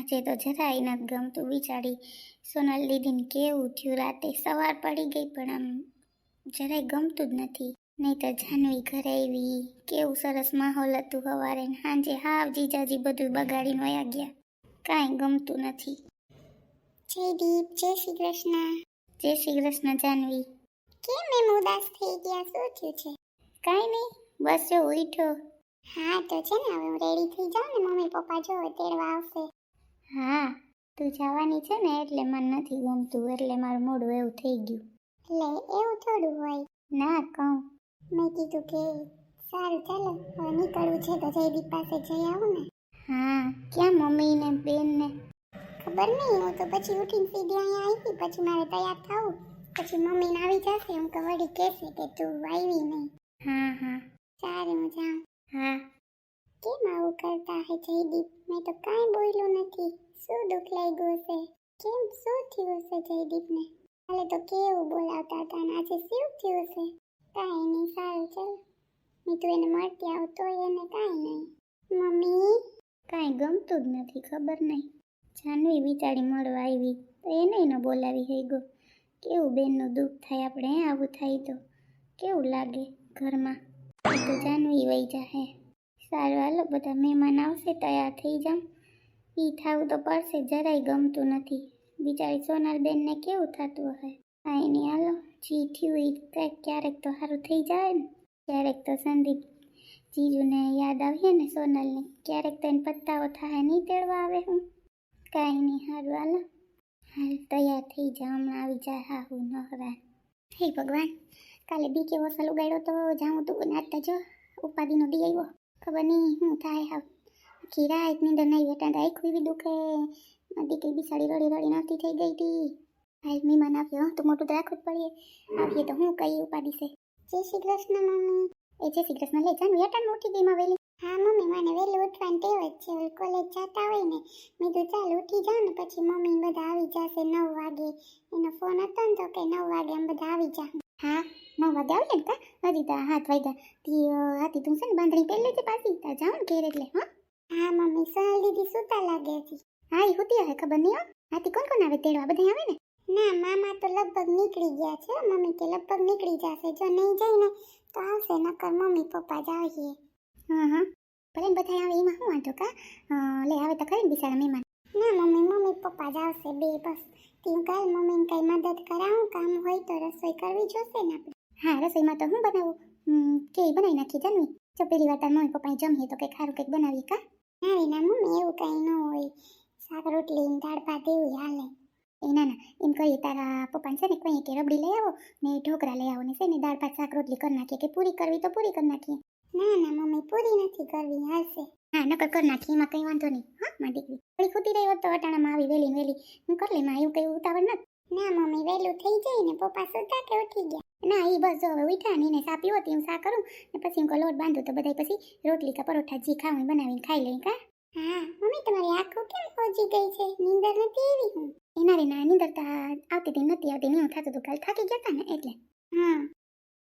આજે તો જરાય નથી ગમતું. બિચારી સોનલ દીદીને કેવું થયું રાતે? સવાર પડી ગઈ પણ આમ જરાય ગમતું જ નથી. નહીં તો જાનવી ઘરે આવી. કેવું સરસ માહોલ હતું સવારે ને સાંજે હાવ જીજાજી બધું બગાડીને વયા ગયા. કાંઈ ગમતું નથી. જય દીપ જય શ્રી કૃષ્ણ. જય શ્રી કૃષ્ણ જાનવી. કેમ એમ ઉદાસ થઈ ગયા? શું થયું છે? કાંઈ નહીં બસ જો ઉઠો હા તો છે ને હવે હું રેડી થઈ જાઉં ને મમ્મી પપ્પા જો તેડવા આવશે. હા તું જવાની છે ને એટલે મને નથી ગમતું એટલે મારું મોઢું એવું થઈ ગયું. એટલે એવું થોડું હોય. ના કહું. મેં કીધું કે સારું ચાલો હવે નીકળવું છે તો જયદીપ પાસે જઈ આવું ને. હા ક્યાં મમ્મી ને બેન ને? ખબર નહીં હું તો પછી ઉઠીને સીધી અહીંયા આવી પછી મારે તૈયાર થવું. પછી મમ્મીને આવી જશે હું કે વળી કહેશે કે તું આવી નહીં. હા હા. સારું હું જાઉં. હા. કેમ આવું કરતા હે જયદીપ? મેં તો કાંઈ બોલ્યું નથી. શું દુઃખ લાગ્યું હશે? કેમ શું થયું હશે જયદીપને? હાલે તો કેવું બોલાવતા હતા અને આજે શું થયું હશે? કાંઈ નહીં, સારું, ચાલ. તો એને મળતી આવું તોય એને કાંઈ નહીં. મમ્મી? કાંઈ ગમતું જ નથી, ખબર નહીં. જાનવી બિચારી મળવા આવી, તો એને ન બોલાવી હઈ ગો કેવું બેનનું દુઃખ થાય આપણે આવું થાય તો? કેવું લાગે ઘરમાં? તો જાનવી વહી જાહે. સારું, હાલો, બધા મહેમાન આવશે, તૈયાર થઈ જાઉં ઈ થાવું તો પડશે, જરાય ગમતું નથી. બિચારી સોનલબેનને કેવું થતું હશે? કાંઈ નહીં, હાલો, જી થયું ઈ કંઈક ક્યારેક તો સારું થઈ જાય ને. ક્યારેક તો સંદીપ જીજુને યાદ આવીએ ને સોનલને, ક્યારેક તો એને પત્તાઓ થાય નહીં તેડવા આવે હું. કાંઈ નહીં, સારું, હાલો. હાલ, તૈયાર થઈ જા હમણાં આવી જાય હા હું નહરા હે ભગવાન, કાલે બી કેવો સલ ઉગાડ્યો તો જાઉં તું નાચતા જો ઉપાધિનો દી આવ્યો. ખબર નહીં શું થાય હાવ. ખીરા એટલી નહીં બેટા તો આખું બી દુખે. મારી બી સાડી રડી રડી નથી થઈ ગઈ હતી હાલ મને આવ્યો. તો મોટું રાખવું જ પડીએ. આવીએ તો હું કઈ ઉપાડી છે. જય શ્રી કૃષ્ણ, મમ્મી. એ જય શ્રી કૃષ્ણ. લઈ જાન, વેટાણ ઉઠી ગઈ માં વેલી હા, મમ્મી, મને વહેલું ઉઠવાની ટેવ જ છે. કોલેજ જતા હોય ને, મેં તો ચાલ, ઉઠી જાઉં ને. પછી મમ્મી બધા આવી જશે નવ વાગે. એનો ફોન હતો ને તો કે નવ વાગે એમ બધા આવી જા. કા? હજી તો હાથ વાગ્યા. તી અ, હાથી તું છે ને બાંધણી પહેલે છે પાછી. તા જાઉં ને ઘેર એટલે હા? હા મમ્મી સોનલ દીદી સુતા લાગે છે હા એ હોતી હવે ખબર નહીં હાથી કોણ કોણ આવે તેડવા? બધા આવે ને? ના મામા તો લગભગ નીકળી ગયા છે મમ્મી કે લગભગ નીકળી જશે. જો નહીં જાય ને તો આવશે નકર મમ્મી પપ્પા જ આવશે હા હા. ભલે બધા આવે એમાં શું વાંધો કા? લે આવે તો ખરી બિચારા મહેમાન. ના મમ્મી મમ્મી પપ્પા જ આવશે બે બસ. તું કાલ મમ્મીને કઈ મદદ કરાવું કામ હોય તો રસોઈ કરવી જોશે ને આપણે. હા રસોઈમાં તો હું બનાવું? કે બનાવી નાખી જાનવી જો પેલી વાર તાર મમ્મી પપ્પાએ જમીએ તો કંઈક સારું કંઈક બનાવીએ કા? ના રે ના મમ્મી એવું કંઈ ન હોય. શાક રોટલી દાળ ભાત એવું હાલે. એ ના ના એમ કહીએ તારા પપ્પાને છે ને કહીએ કે રબડી લઈ આવો ને ઢોકળા લઈ આવો ને છે ને દાળ ભાત શાક રોટલી કરી નાખીએ કે પૂરી કરવી તો પૂરી કરી નાખીએ. ના ના મમ્મી પૂરી નથી કરવી હાલશે. હા, નકર કર નાખી, એમાં કંઈ વાંધો નહીં. હા, મારી દીકરી. થોડી ખૂટી રહી હોત તો અટાણામાં આવી વેલી વેલી હું કરી લે માં એવું કંઈ ઉતાવળ નથી. ના, મમ્મી વહેલું થઈ જાય ને, પપ્પા સુતા કે ઉઠી ગયા? ના એ બસ હવે ઉઠ્યા ને, એને સાપ્યું પીવો તો હું સા કરું. ને પછી હું લોટ બાંધું તો બધા પછી રોટલી કા પરોઠા જે ખાવું બનાવીને ખાઈ લઈ કા? હા, મમ્મી, તમારી આંખો કેમ પહોંચી ગઈ છે? નીંદર નથી એવી હું? એના રે ના, નીંદર તો આવતી હતી નથી આવતી, નહીં થતું હતું, કાલ થાકી ગયા હતા ને, એટલે. હા.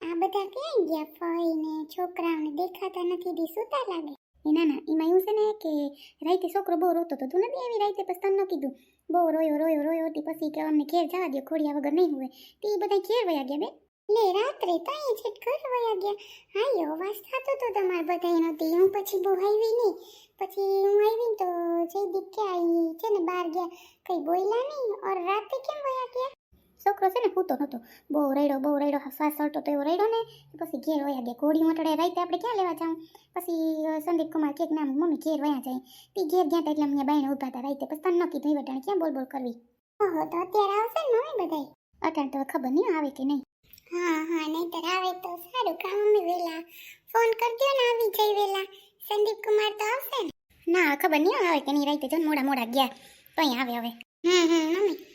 આ બધા ક્યાં ગયા? ફઈ ને, છોકરાઓને દેખાતા નથી, દી સુતા લાગે. એ ના ના, એમાં એવું છે ને કે રાતે છોકરો બહુ રોતો હતો તું નથી એવી રાતે? પછી તને કીધું. બહુ રોયો રોયો રોયો હતી, પછી કે અમને ઘેર જવા દો ખોડિયા વગર નહીં હોય તે બધા ઘેર વયા ગયા બે લે, રાત્રે તો અહીં છે ઘર વયા ગયા. હા એ અવાજ થતો તો તમારે બધા એનો તે. હું પછી બહુ આવી નહીં. પછી હું આવી તો જયદીપ કે આવી છે ને બહાર ગયા. કંઈ બોલ્યા નહીં? ઓર રાતે કેમ વયા ગયા? છોકરો છે ને પૂતો નહોતો બહુ રડ્યો બહુ રડ્યો શ્વાસ ચડતો તો એવો રડ્યો ને પછી ઘેર વયા ગયા. ઘોડી મોટડે રાતે આપણે ક્યાં લેવા જાઉં? પછી સંદીપ કુમાર કે ના મમ્મી ઘેર વયા જાય. તે ઘેર ગયા હતા એટલે અમને બાઈને ઊભા હતા રાતે. પછી તને ન કીધું એ વટાણે ક્યાં બોલ બોલ કરવી? ઓહો તો અત્યારે આવશે ને મમ્મી બધાય? અટાણ તો ખબર નહીં આવે કે નહીં. હા હા નહીતર આવે તો સારું. કામ મમ્મી વેલા? ફોન કરજો ને આવી જઈ વેલા. સંદીપ કુમાર તો આવશે ને? ના ખબર નહીં આવે કે નહીં. રાઈતે જો મોડા મોડા ગયા. તો અહીં આવે હવે. હમ હમ મમ્મી.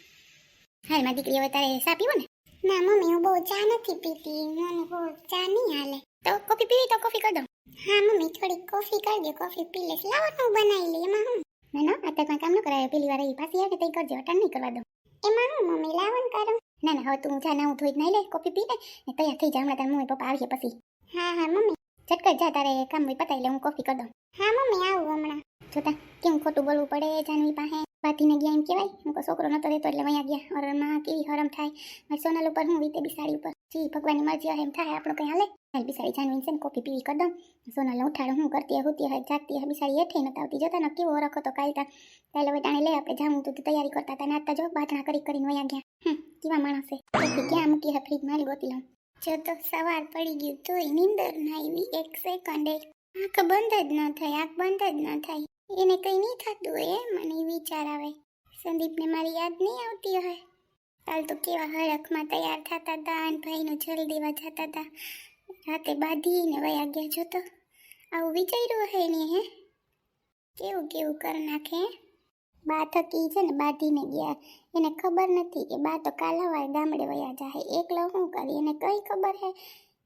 હાલ મારી દીકરી હવે તારે ચા પીવો ને? ના મમ્મી હું બહુ ચા નથી પીતી. મને બહુ ચા નહીં હાલે. તો કોફી પીવી તો કોફી કરી દઉં હા મમ્મી થોડી કોફી કરી દે. કોફી પી લેશ લાવો તો હું બનાવી લઈ. એમાં હું? ના ના અત્યારે કોઈ કામ ન કરાય. પેલી વાર એ પાછી આવે તઈ કરજો. અટન નહીં કરવા દઉં એમાં હું મમ્મી? લાવન કરું. ના ના હવે તું જા ના હું થોડીક નાઈ લે કોફી પી લે. ને તૈયાર થઈ જા. હમણાં તારા મમ્મી પપ્પા આવીએ પછી. હા હા મમ્મી. ઝટકર જા તારે કામ હોય પતાવી લે. હું કોફી કરી દઉં. હા મમ્મી આવું હમણાં. જોતા કેમ ખોટું બોલવું પડે જાનવી પાસે? ભાતીને ગયા એમ કહેવાય? હું છોકરો નતો રહેતો એટલે વયા ગયા. હરણમાં કેવી હરમ થાય? મારી સોનલ ઉપર હું વીતે બિસાડી ઉપર. જી, ભગવાનની મરજી એમ થાય, આપણું કંઈ હાલે? હાલ બિસાડી જાનવીન છે ને, કોફી પીવી કરી દઉં. સોનલ ઉઠાડો, હું કરતી હોતી હોય, જાગતી હોય, બિસાડી હેઠે નતા આવતી. જોતા ને, કેવો રખો તો કાલતા. કાલે હવે ટાણે લે, આપણે જાવું તું તૈયારી કરતા હતા ને આટલા જો બાથણા કરી કરીને વયા ગયા. હમ, કેવા માણસ છે. ક્યાં મૂકી હે ફ્રીજ મારી ગોતી લઉં. જો તો સવાર પડી ગયું, તોય નીંદર ના આવી એક સેકન્ડે આંખ બંધ જ ન થાય, આંખ બંધ જ ન થાય. એને કંઈ નહીં થતું હોય એ મને વિચાર આવે. સંદીપને મારી યાદ નહીં આવતી હોય. કાલ તો કેવા હરખમાં તૈયાર થતા હતા અને ભાઈનું જલ દેવા જતા હતા રાતે બાંધીને વયા ગયા જોતો આવું વિચાર્યું હે ને હે? કેવું કેવું કર નાખે? બા થકી છે ને, બાંધીને ગયા. એને ખબર નથી કે બા તો કાલ ગામડે વયા જાય એકલો શું કરી એને કઈ ખબર હે?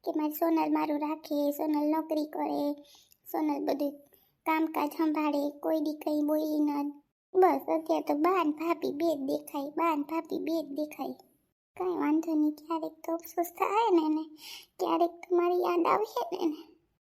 કે મારી સોનલ મારું રાખે, સોનલ નોકરી કરે, સોનલ બધું કામકાજ સંભાળે, કોઈ દી કંઈ બોલી ન બસ, અત્યારે તો બાન ભાભી બે જ દેખાય, બાન ભાભી બે જ દેખાય. કાંઈ વાંધો નહીં, ક્યારેક તો અફસોસ થાય ને ને ક્યારેક તો મારી યાદ આવશે ને ને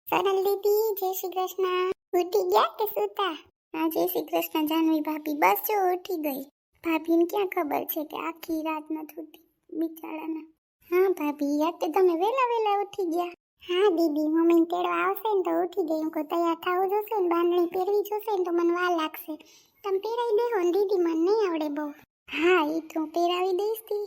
સોનલ દીદી, જય શ્રી કૃષ્ણ. ઉઠી ગયા કે સુતા? હા, જય શ્રી કૃષ્ણ, જાનવી ભાભી, બસ જો ઉઠી ગઈ. ભાભીને ક્યાં ખબર છે કે આખી રાત નથી ઉઠી બિચારાને? હા, ભાભી યાદ તો તમે વહેલા વહેલા ઉઠી ગયા. હા, દીદી મમ્મી તેડવા આવશે ને તો ઉઠી ગઈ. હું તૈયાર થવું જોશે ને, બાંધણી પહેરવી જોશે ને તો મને વાર લાગશે. તમે પહેરાવી દેહો ને, દીદી, મને નહીં આવડે બહુ. હા એ તો પહેરાવી દઈશ તી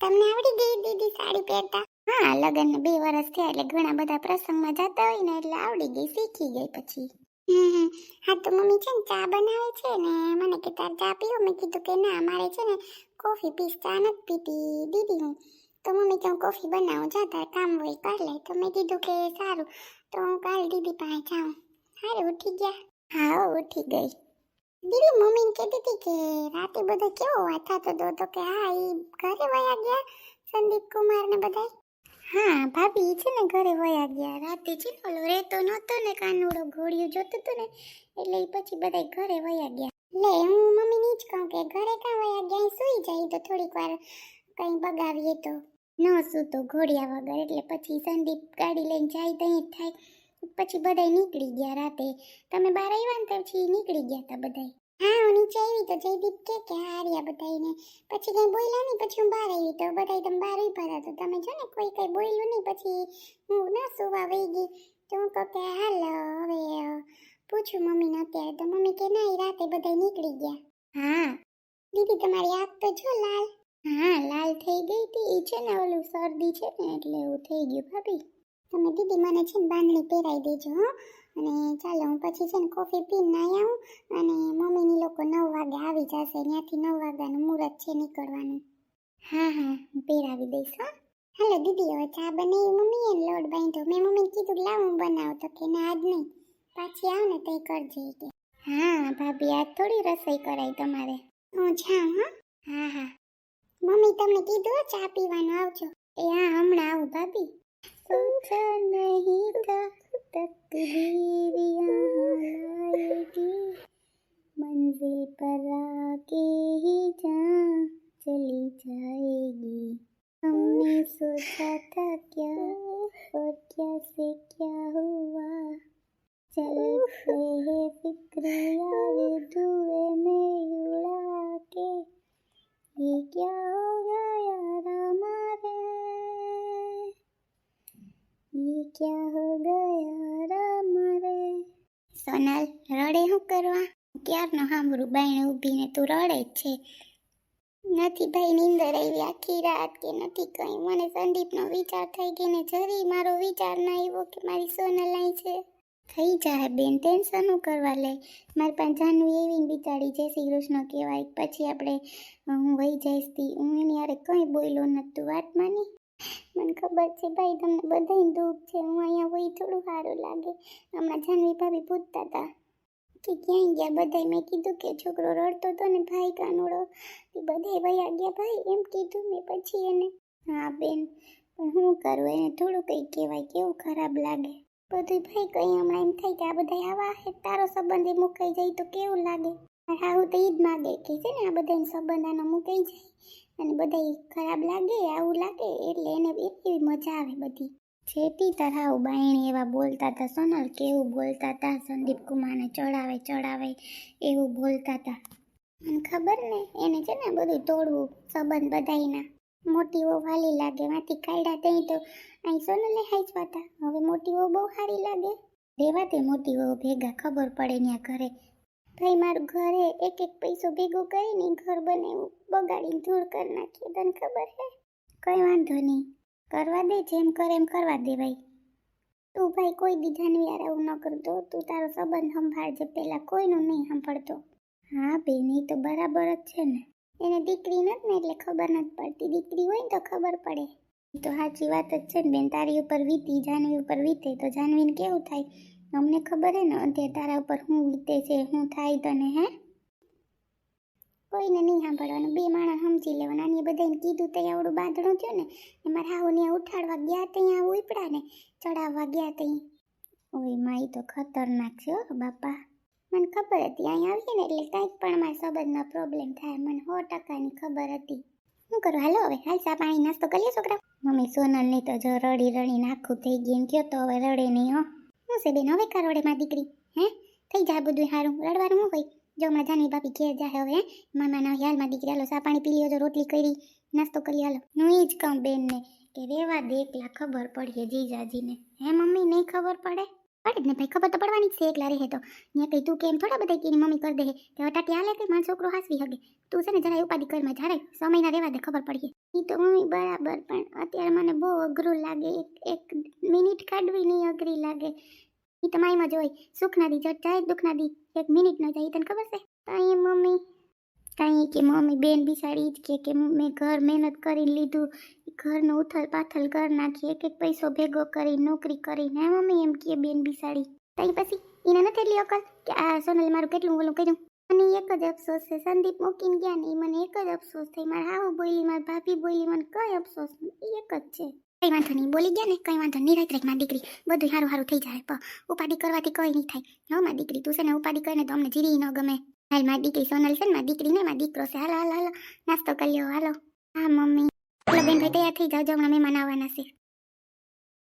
તમને આવડી ગઈ દીદી સાડી પહેરતા? હા લગ્ન બે વર્ષ થયા, એટલે ઘણા બધા પ્રસંગમાં જતા હોય ને, એટલે આવડી ગઈ, શીખી ગઈ પછી. હા, તો મમ્મી છે ને, ચા બનાવે છે ને, મને કે તાર ચા પીવો મેં કીધું કે ના, મારે છે ને, કોફી પીસ ચા નથી પીતી. દીદી, હું તો મમ્મી કે કોફી બનાવું જતા કામ હોય કર લે તો મેં કીધું કે સારું. તો હું કાલ દીદી પાસે જાઉં. હારે ઉઠી ગયા. હા ઉઠી ગઈ. દીદી, મમ્મીને કહેતી હતી કે રાતે બધા કેવો વાત થતો હતો તો કે હા એ ઘરે વયા ગયા, સંદીપ કુમાર ને બધા હા, ભાભી છે ને ઘરે વયા ગયા. રાતે છે ને ઓલો રહેતો નહોતો ને કાનુડો ઘોડિયું જોતો હતો ને, એટલે પછી બધા ઘરે વયા ગયા. લે, હું મમ્મીને જ કહું કે ઘરે કાં વયા ગયા? સૂઈ જાય તો થોડીક વાર કંઈ બગાવીએ તો? ન સૂતો ઘોડિયા વગર, એટલે પછી સંદીપ ગાડી લઈને જાય તો જ થાય. પછી બધાય નીકળી ગયા રાતે. તમે બહાર આવ્યા ને પછી નીકળી ગયા હતા બધાય. હા, હું નીચે આવી તો જયદીપ કે કે હાર્યા બધાને પછી કઈ બોલ્યા નહીં, પછી હું બહાર આવી તો બધાય તમે બહાર ઊભા હતા તમે જો ને કોઈ કઈ બોલ્યું નહીં, પછી હું ના સુવા વહી ગઈ. તો હું કહું કે હાલ, હવે પૂછું મમ્મીને અત્યારે તો. મમ્મી કે ના રાતે બધાય નીકળી ગયા. હા, દીદી, તમારી આંખ તો જો લાલ. હા, લાલ થઈ ગઈ હતી. એ છે ને ઓલું શરદી છે ને, એટલે એવું થઈ ગયું ભાભી. તમે દીદી મને છે ને બાંધણી પહેરાવી દેજો, હો. અને ચાલો, હું પછી છે ને કોફી પીને નાઈ આવું અને મમ્મીની લોકો નવ વાગે આવી જશે. ત્યાંથી નવ વાગ્યાનું મુહૂર્ત છે નીકળવાનું. હા હા, હું પહેરાવી દઈશ, હો. હાલો, દીદી, હવે ચા બનાવી મમ્મીએ લોટ બાંધ્યો. મેં મમ્મીને કીધું લાવ, હું બનાવું. તો કે, ના, આજ નહીં. પાછી આવ ને, તઈ કરજે. કે હા, ભાભી, આજ થોડી રસોઈ કરાય તમારે. હું જાઉં, હા. હા હા. મમ્મી, તમને કીધું ચા પીવાનું આવજો. એ હા, હમણાં આવું, ભાભી. પૂછા નહીં તો તકદીરિયા લાયગી મંજિલ પર હો ગયા રામ રે. સોનલ, રડે શું કરવા? ક્યારનો સાંભળું બાઈને ઊભીને તું રડે જ છે. નથી ભાઈ, નિંદર આવી આખી રાત કે નથી કંઈ. મને સંદીપનો વિચાર થઈ ગયો ને જરી મારો વિચાર ના આવ્યો કે મારી સોનલ અહીં છે. થઈ જાય બેન, ટેન્શન કરવા લે. મારે પણ જાનવી એવી બિચારી જય શ્રી કૃષ્ણ કહેવાય. પછી આપણે, હું વહી જઈશ હું એની યારે કંઈ બોલ્યો નહોતું વાત માની? મને ખબર છે, ભાઈ, તમને બધાય દુઃખ છે. હું અહીંયા હોય થોડું સારું લાગે. હમણાં જાનવી ભાભી પૂછતા હતા કે ક્યાંય ગયા? બધાય મેં કીધું કે છોકરો રડતો હતો ને ભાઈ કાનોડો. એ બધાય વયા ગયા. ભાઈ, એમ કીધું મેં પછી એને. હા, બેન, પણ શું કરું? એને થોડું કંઈ કહેવાય કેવું ખરાબ લાગે. બધું ભાઈ કંઈ હમણાં એમ થાય કે આ બધા આવા તારો સંબંધ એ મુકાઈ જાય તો કેવું લાગે? હા, હું તો એ જ માગે કે છે ને, આ બધાને સંબંધ આનો મુકાઈ જાય અને બધાય ખરાબ લાગે, આવું લાગે, એટલે એને એટલી મજા આવે બધી. જેથી તરાવ બાયણી એવા બોલતા હતા સોનલ કેવું બોલતા હતા સંદીપ કુમારને ચડાવે ચડાવે, એવું બોલતા હતા મને ખબર ને, એને છે ને બધું તોડવું, સંબંધ બધાયના. મોટી વહુ વાલી લાગે માંથી કાઢ્યા તઈ તો અહીં સોનલે હાચવા હતા હવે મોટી વહુ બહુ સારી લાગે. રેવા તે મોટી વહુ ભેગા, ખબર પડે ત્યાં ઘરે. ભાઈ, મારું ઘરે એક એક પૈસો ભેગો કરીને ઘર બનાવ્યું. બગાડીને ધૂળ કરી નાખીએ તને ખબર હે? કઈ વાંધો નહીં. કરવા દે, જેમ કરે એમ કરવા દે ભાઈ. તું ભાઈ, કોઈ દી જાનવી યાર આવું ન કરતો તું તારો સંબંધ સંભાળજે. પહેલાં કોઈનું નહીં સાંભળતો. હા બેન એ તો બરાબર જ છે ને. એને દીકરી નથી ને એટલે ખબર નથી પડતી. દીકરી હોય ને તો ખબર પડે. તો સાચી વાત જ છે ને બેન. તારી ઉપર વીતી, જાનવી ઉપર વીતે તો જાનવીને કેવું થાય? અમને ખબર હે ને અત્યારે તારા ઉપર શું વીતે છે શું થાય તને, હે? કોઈને નહીં સાંભળવાનું. બે માણસ સમજી લેવાના. અને એ બધાને કીધું તો આવડું બાંધણું થયું ને એ મારા હાહુને ઉઠાડવા ગયા ત્યાં ઉપડા ને, ચડાવવા ગયા ત્યાં ઓય માઈ, તો ખતરનાક છે હો, બાપા. મને ખબર હતી, અહીં આવીએ ને એટલે કાંઈક પણ મારા સંબંધનો પ્રોબ્લેમ થાય. મને સો ટકાની ખબર હતી. શું કરું? હાલો હવે, હાલ સા પાણી નાસ્તો કરીએ છોકરા. મમ્મી સોનલની તો જો રડી રડીને આખું થઈ ગયું કયો તો હવે રડે નહીં, હો. શું છે બેન, હવે કા રડે માં દીકરી, હે? થઈ જાય બધું સારું રડવાનું હું હોય જો હમણાં જાનવી ભાભી ઘેર જાય હવે, હે? મામાના હાલમાં દીકરી, હાલો, સા પાણી પી લ્યો રોટલી કરી, નાસ્તો કરી, હાલો. હું એ જ કહું બેનને કે રેવા દે, એકલા ખબર પડીએ જીજાજીને. હે મમ્મી, નહીં ખબર પડે? પડે ભાઈ ખબર તો પડવાની જ છે એકલા રહે તો. ત્યાં કઈ તું કેમ થોડા બધા કીની મમ્મી કરી દે. કે હટાટી હાલે કે મારો છોકરો હાસવી હગે? તું છે ને જરા ઉપાધિ કરમાં જ્યારે સમયના રહેવા દે ખબર પડીએ એ તો મમ્મી બરાબર, પણ અત્યારે મને બહુ અઘરું લાગે. એક મિનિટ કાઢવી નહીં અઘરી લાગે. એ તો માઈમાં જ હોય. સુખના દી, જટ જાય દુઃખના દી? એક મિનિટ ન જાય. તને ખબર છે? કાંઈ મમ્મી કાંઈ કે મમ્મી બેન બિસાડી જ કે કે મેં ઘર મહેનત કરીને લીધું, ઘરનું ઉથલ પાથલ ઘર નાખી એક એક પૈસો ભેગો કરી નોકરી કરી ના મમ્મી એમ કે બેન બિસાડી. તઈ પછી એને નથી એટલી અકલ કે આ સોનલ મારું કેટલું ઓલું કર્યું? મને એક જ અફસોસ છે. સંદીપ મૂકીને ગયા ને એ મને એક જ અફસોસ થઈ. મારા હાવ બોલી, મારી ભાભી બોલી, મને કઈ અફસોસ નહીં એક જ છે. કઈ વાંધો નહીં, બોલી ગયા ને, કઈ વાંધો નહીં, રાખ રાખમાં દીકરી. બધું સારું સારું થઈ જાય પણ ઉપાધિ કરવાથી કઈ નહીં થાય. હો માં દીકરી, તું છે ને ઉપાધિ કરીને તો અમને જીરી ન ગમે. હાલ મારી દીકરી સોનલ છે ને, મારી દીકરી ને, મારી દીકરો છે. હાલો હાલો હાલો. નાસ્તો કરી લ્યો, હાલો. હા, મમ્મી. હાલો, બેન ભાઈ, તૈયાર થઈ જાઓ હમણાં મહેમાન આવવાના છે.